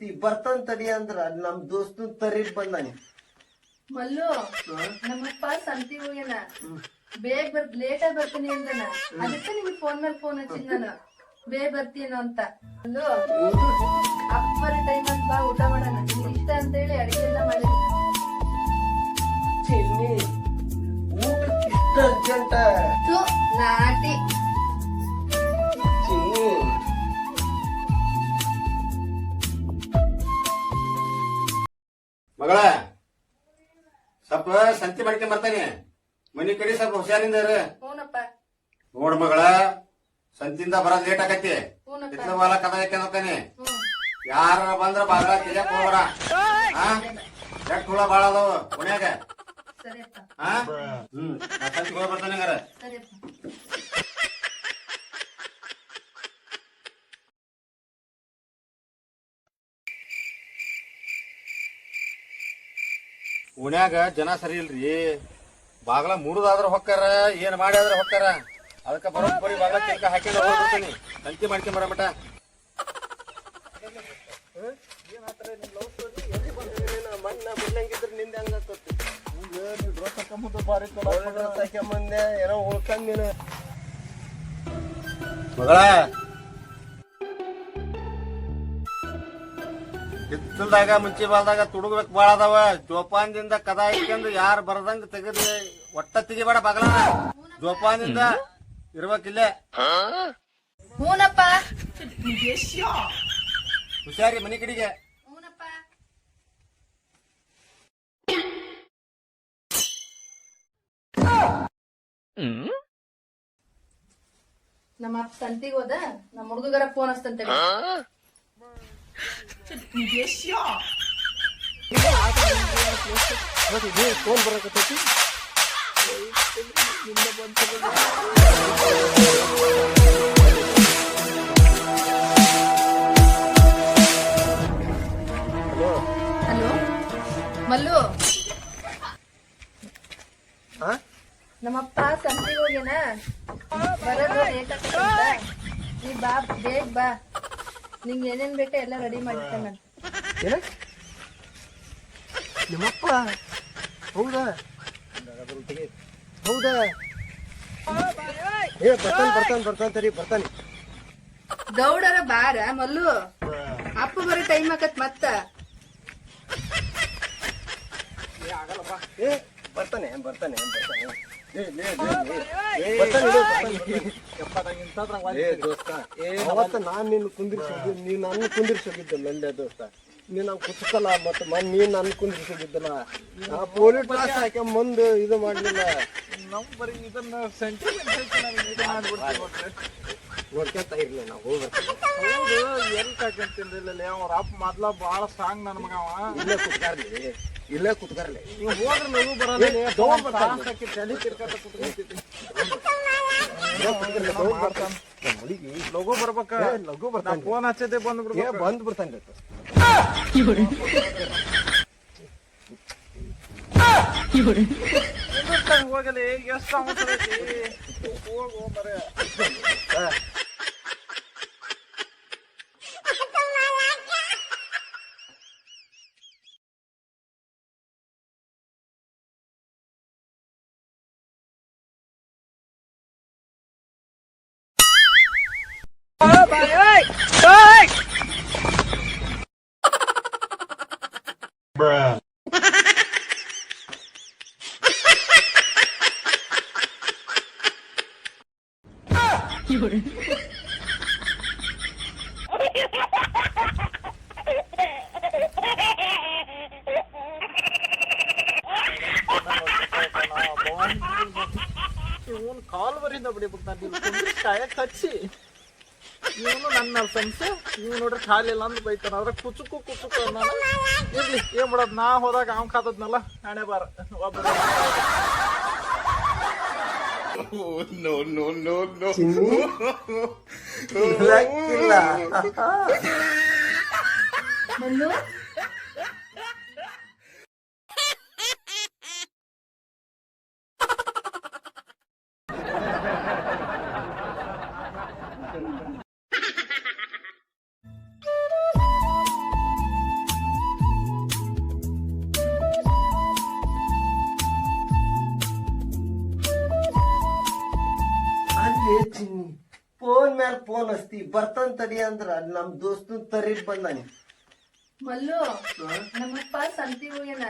ಮೇಲೆ ಬರ್ತನ್ ತಡಿ ಅಂದ್ರ ಅಲ್ಲಿ ನಮ್ ದೋಸ್ತ ತರಿ ಬಂದಾನೆ. ಮಲ್ಲು ನಮ್ಮಪ್ಪ ಸಂತಿ ಹೋಗ್ಯಾನ ಬೇಗ ಬರ್ ಲೇಟ್ ಆಗಿ ಬರ್ತೀನಿ ಅಂದನ. ಅದಕ್ಕೆ ನಿಮ್ಗೆ ಫೋನ್ ಮೇಲೆ ಫೋನ್ ಹಚ್ಚಿದ್ ನಾನು. ಬೇಗ ಬರ್ತೀನೋ ಅಂತ. ಮಲ್ಲು ಅಪ್ಪರ ಟೈಮ್ ಅಂತ ಬಾ ಊಟ ಮಾಡೋಣ. ನಿಮ್ಗೆ ಇಷ್ಟ ಅಂತ ಹೇಳಿ ಅಡಿಗೆ ಎಲ್ಲ ಮಾಡಿ ಊಟ ಊಟಕ್ಕೆ ಇಷ್ಟ ಅರ್ಜೆಂಟ ನಾಟಿ. ಸ್ವಲ್ಪ ಸಂತಿ ಮಾಡ್ಕೊಂಡ್ ಬರ್ತಾನೆ. ಮನಿ ಕಡೆ ಸ್ವಲ್ಪ ಹುಷಾರಿಂದ ಇರು. ಹ್ಞೂನಪ್ಪ ನೋಡ್ ಮಗಳ ಸಂತಿಂದ ಬರೋದ್ ಲೇಟ್ ಆಕತಿ ಇತ್ಲ ಬಾಲ ಕದ ಯಾಕೆ ಹ್ಞೂ ಯಾರ ಬಂದ್ರ ಬಾಳ ತಿಳಿಯಕ್ ಹೋಗ್ರ ಹಾ ಎಷ್ಟ್ ಹುಳ ಬಾಳ ಅದಾವ ಸರಿಯಪ್ಪ ಹಾ ಹ್ಮ್. ಸಂತಿ ಸಂತಿಗೆ ಹೋಗಿ ಬರ್ತಾನೆ ಹಂಗಾರ. ಓಣ್ಯಾಗ ಜನ ಸರಿ ಇಲ್ರಿ. ಬಾಗ್ಲ ಮುರಿದಾದ್ರ ಹೊಕ್ಕಾರ, ಏನ್ ಮಾಡ್ಯಾದ್ರ ಹೊಕ್ಕಾರ. ಅದಕ್ಕ ಬರೋಬ್ಬರಿ ಬಾಗ್ಲ ಚಿಲ್ಕ ಹಾಕೊಂಡು ಹೋಗ್ಬಿಡ್ತೀನಿ. ಸಂತಿ ಮಾಡ್ಕೊಂಡ್ ಬರ ಮಟ ಹಿತ್ತಲ್ದಾಗ ಮುಂಚೆ ಬಾಲ್ದಾಗ ತುಡುಗ್ಬೇಕು ಬಾಳ ಅದಾವ. ಜೋಪಾನದಿಂದ ಕದ ಇಟ್ಕೊಂಡು ಯಾರು ಬರದಂಗ ತೆಗದ್ರಿ ಒಟ್ಟ ತೆಗಿಬೇಡ ಬಗಲ. ಜೋಪಾನದಿಂದ ಇರ್ಬೇಕಿಲ್ಲೇ ಹೂನಪ್ಪ. ಹುಷಾರಿ ಮನಿ ಕಡೆಗೆ. ನಮ್ಮ ಅಪ್ಪ ಸಂತಿಗೆ ಹೋದ ನಮ್ಮ ಹುಡುಗರ ಫೋನ್ ಹಚ್ತಂತೆ ಫೋನ್ ಬರಕತ್ತೈತಿ ಹಲೋ ಮಲ್ಲು. ಹಾ ನಮ್ಮಪ್ಪ ಸಂತಿಗೆ ಹೋಗ್ಯಾನ? ಬರೋದು ಲೇಟ್ ಆಗ್ತದ ನೀ ಬಾ ಬೇಗ ಬಾ. ನಿಂಗೆ ಏನೇನ್ ಬೇಕ ಎಲ್ಲ ರೆಡಿ ಮಾಡಿರ್ತಾನ ನಾನು. ಏನ? ನಿಮ್ಮಪ್ಪ ಹೌದಾ? ಹೌದಾ? ಏ ಬರ್ತಾನೆ ಬರ್ತಾನೆ ಬರ್ತಾನೆ ತರಿ ಬರ್ತಾನೆ. ದೌಡರ ಬಾರ ಮಲ್ಲು. ಅಪ್ಪ ಬರೋ ಟೈಮ್ ಆಕತ್ ಮತ್ತ. ಏ ಬರ್ತಾನೆ ಬರ್ತಾನೆ ಬರ್ತಾನೆ ಏ, ಲೇ. ಬರ್ತಾನೆ, ಬರ್ತಾನೆ. ಅವತ್ತ ನಾನ್ ನಿನ್ನ ಕುಂದಿರ್ಸಿದ್ದು ನೀ ನನ್ನ ಕುಂದಿರ್ಸೋಗಿದ್ದಲ್ಲ ಅಲ್ಲೇ ದೋಸ್ತ. ನೀ ನಾವು ಕುತ್ಕಲ್ಲ ಮತ್ತ ಮನ್ ನೀ ನನ್ನ ಕುಂದಿರ್ಸೋಗಿದ್ದಲ್ಲ ನಾ ಪೊಲೀಸ್ ಕ್ಲಾಸ್ ಹಾಕಿ ಮುಂದೆ ಇದು ಮಾಡಲಿಲ್ಲ. ನಮ್ಮ ಬರೀ ಇದನ್ನ ನೋಡ್ಕೊಂತ ಇರ್ಲಿ ನಾವು ಹೋಗ್ಬೇಕು ಹೌದು ಎಲ್ ಕಾಕಂತಿಲ್ಲ ಅವ್ರ ಅಪ್ಪ ಮೊದ್ಲ ಬಾಳ ಸಾಂಗ್ ನನ್ ಮಗ ಅವ ಇಲ್ಲೇ ಕುತ್ಕಾರ್ಲಿ. ಇಲ್ಲೇ ಕುತ್ಕರ್ಲಿ. ನೀವು ಹೋದ್ರ ಲಘು ಬರಲ್ಲ ಏ, ಬರ್ತಾನೆ. ತಲೆ ತಿರ್ಗಾಟ ಕುತ್ಕೊಂತಿದ್ದೆ. ಲಘು ಬರ್ಬೇಕ? ಏ, ಲಘು ಬರ್ತಾನೆ. ಫೋನ್ ಹಚ್ಚದೆ ಬಂದ್ ಏ ಬಿಡ್ಬೇಕು? ಬಂದ್ ಬಿಡ್ತಾನೆ. ಹೋಗಲಿ ಎಷ್ಟು ಹೋಗು ಮರೆ ಇವನ್ ಕಾಲ್ ಬರಿಂದ ಬಿಡಿಬಿಡ್ತಾನೆ ನೀವು ಕಾಯಕ್ ಹಚ್ಚಿ ಇವನು ನನ್ನ ಸಂಸೆ ಇವ್ ನೋಡ್ರಿ ಖಾಲಿ ಇಲ್ಲ ಅಂದ್ ಬೈತಾನ ಅದ್ರ ಕುಚುಕು ಕುಚುಕು ನಾನು ಇರ್ಲಿ, ಏನ್ ಬಿಡೋದ್ ನಾ ಹೋದಾಗ ಅವ್ನ್ ಕಾದದ್ನಲ್ಲ ಹಣೆ ಬಾರ. ಒಬ್ಬ ಚಿನ್ನಿ ಇಲ್ಲಕ್ಕಿಲ್ಲ. ಮಲ್ಲು ಚಿನ್ನಿ ಫೋನ್ ಮ್ಯಾಲ ಫೋನ್ ಹಚ್ತಿ, ಬರ್ತಾನ ತಡಿ ಅಂದ್ರ ನಮ್ ದೋಸ್ತ ತರಿಗ್ ಬಂದಾನೆ. ಮಲ್ಲು ನಮ್ಮಪ್ಪ ಸಂತಿ ಹೋಗ್ಯಾನ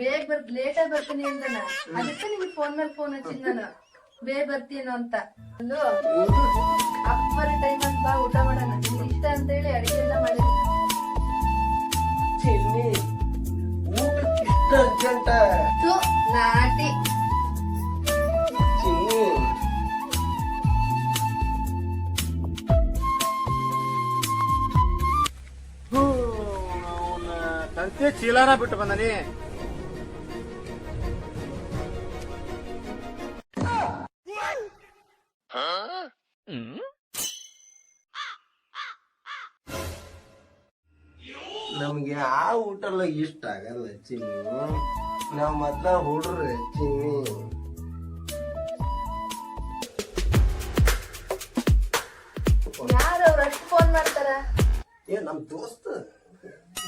ಬೇಗ ಬರ್ ಲೇಟ್ ಆಗಿ ಬರ್ತೀನಿ ಅಂದನ. ಅದಕ್ಕೆ ನಿಮ್ಗೆ ಫೋನ್ ಮೇಲೆ ಫೋನ್ ಹಚ್ಚಿದ್ ನಾನು. ಬೇಗ ಬರ್ತೀನೋ ಅಂತ. ಮಲ್ಲು ತಂತಿ ಚೀಲಾನ ಬಿಟ್ಟು ಬಂದನಿ. ನಮ್ಗೆ ಆ ಊಟ ಇಷ್ಟ ಆಗಲ್ಲ ಚಿನ್ನಿ. ನಾವ್ ಹತ್ರ ಹುಡ್ರಿ ಚಿನ್ನಿ.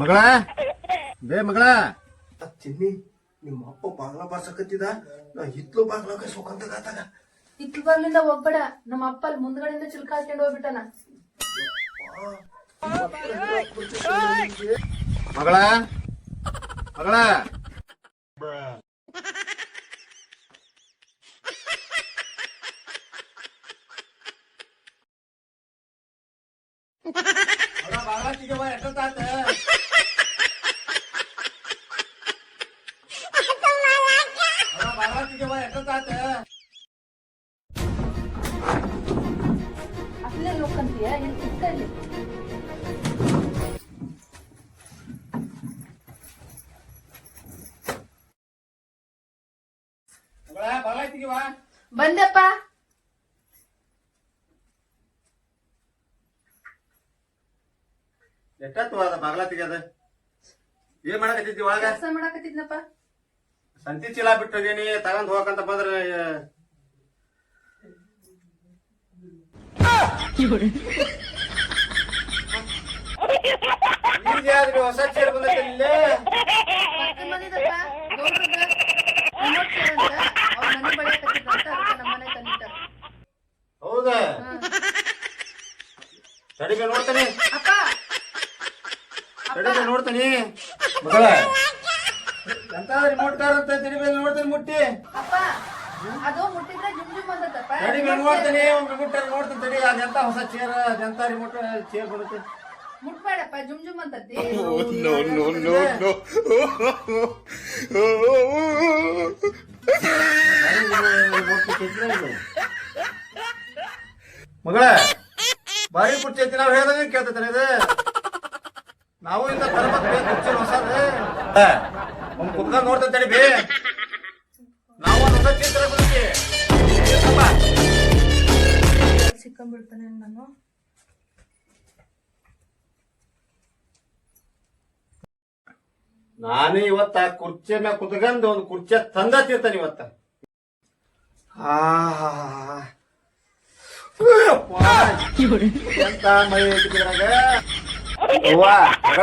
ಮಗಳ ಬೇ ಮಗಳ. ಚಿನ್ನಿ ನಿಮ್ಮ ಅಪ್ಪ ಬಾಗ್ಲ ಬಾರ್ಸಕತ್ತಿದ? ನಾ ಹಿತ್ಲು ಬಾಗ್ಲಾಗ ಸೋಕಂತ ಗಾತಾಗ ಇತ್ತು ಬರ್ಲಿಂದ ಒಬ್ಬಡ ನಮ್ಮ ಅಪ್ಪ ಅಲ್ಲಿ ಮುಂದ್ಗಡೆಯಿಂದ ಚಿಲ್ಕ ಹಾಕೊಂಡು ಹೋಗ್ಬಿಟ್ಟನ. ಮಗಳ ಮಗಳ. ಅಲ್ಲೇ ನೋಡ್ಕಂತೀಯ ಇಲ್ಲಿ ಕುತ್ಕೊಳ್ಳಿ ಬಂದಪ್ಪ ಎಷ್ಟತ್ತು ಅದ ಬಾಗ್ಲ ತೆಗ್ಯದ? ಏನ್ ಮಾಡಕತ್ತಿದ್ದಿ ಒಳಗ? ಕೆಲಸ ಮಾಡಾಕತ್ತಿದ್ನಪ್ಪ. ಸಂತಿ ಚೀಲ ಬಿಟ್ಟು ಹೋಗೇನಿ ತಗೊಂಡ್ ಹೋಗಕಂತ ಬಂದ್ರೆ ಹೊಸ ಚೇರ್ ಬಂದೈತೆ ಇಲ್ಲೇ? ಪಕ್ಕದ ಮನೆದಪ್ಪ ಗೌಡ್ರದ್ದು remote chair ಅಂತ ಅವ್ರ ಮನೆ ಬಡಿಯಾಕತ್ತಿದ್ರಂತ ಅದಕ್ಕೆ ನಮ್ಮ ಮನೆ ಹೌದಾ? ನೋಡ್ತಾನೆ. ನೋಡ್ತಾನೆ ಮಗಳ. ಎಂತ ರಿಮೋಟ್ ಕಾರ್ ಅಂತ ನೋಡ್ತಾನೆ ಮುಟ್ಟಿ. ಅಪ್ಪ ಅದು ಮುಟ್ಟಿದ್ರೆ ಜುಮ್ ಜುಮ್ ಅಂತದಪ್ಪ ತಡಿಬೆ ನೋಡ್ತಾನೆ ರಿಮೋಟ್ ನೋಡ್ತಾನೆ ತಡಿ ಅದೆಂತ ಹೊಸ ಚೇರ್ ಅದೆಂತ ರಿಮೋಟ್ ಚೇರ್ ಬರುತ್ತೆ ಮುಟ್ಬೇಡಪ್ಪ ಜುಮ್ ಜುಮ್ ಅಂತದ್ದಿ ಮಗಳ ಬಾರಿ ಕುರ್ಚಿ ಐತಿ ನಾವ್ ಹೇಳ್ದಂಗೆ ಕೇಳ್ತೈತೆ ಇದು ನಾವು ಇಂದ ಕುತ್ಕೊಂಡ್ ನೋಡ್ತೇನೆ ತಡಿ ಬೇ. ನಾವು ಹೊಸ ಚಿತ್ರ ಬಂದಿದ್ವಿ ಸಿಕ್ಕಂಡ್ಬಿಡ್ತಾನೆ ನಾನು. ನಾನು ಇವತ್ತ ಕುರ್ಚಿ ಮ್ಯಾಗ ಕುತ್ಕೊಂಡು ಒಂದು ಕುರ್ಚಿ ತಂದ ತಿರ್ತಾನೆ ಇವತ್ತ. ಎಂತ ಮೈ ಐತಿ ಅವ್ವ ಮಗಳ.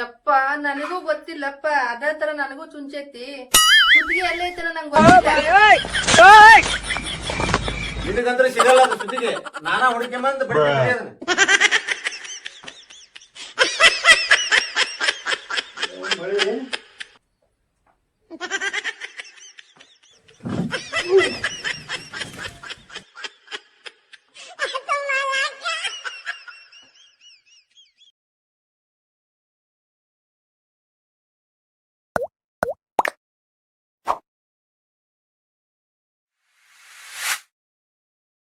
ಯಪ್ಪ ನನಗೂ ಗೊತ್ತಿಲ್ಲಪ್ಪ. ಅದೇ ತರ ನನಗೂ ಚುಂಚೈತಿ ಸುದ್ದಿಗೆ ಎಲ್ಲೈತನ ನಂಗೆ ಗೊತ್ತಿಲ್ಲ. ನಿನಗಂದ್ರೆ ಸಿಗಲ್ಲ ಅದು ಸುದ್ದಿಗೆ. ನಾನಾ ಹುಡುಕಿ ಬಂದು ಬಿಡ್ತೀನಿ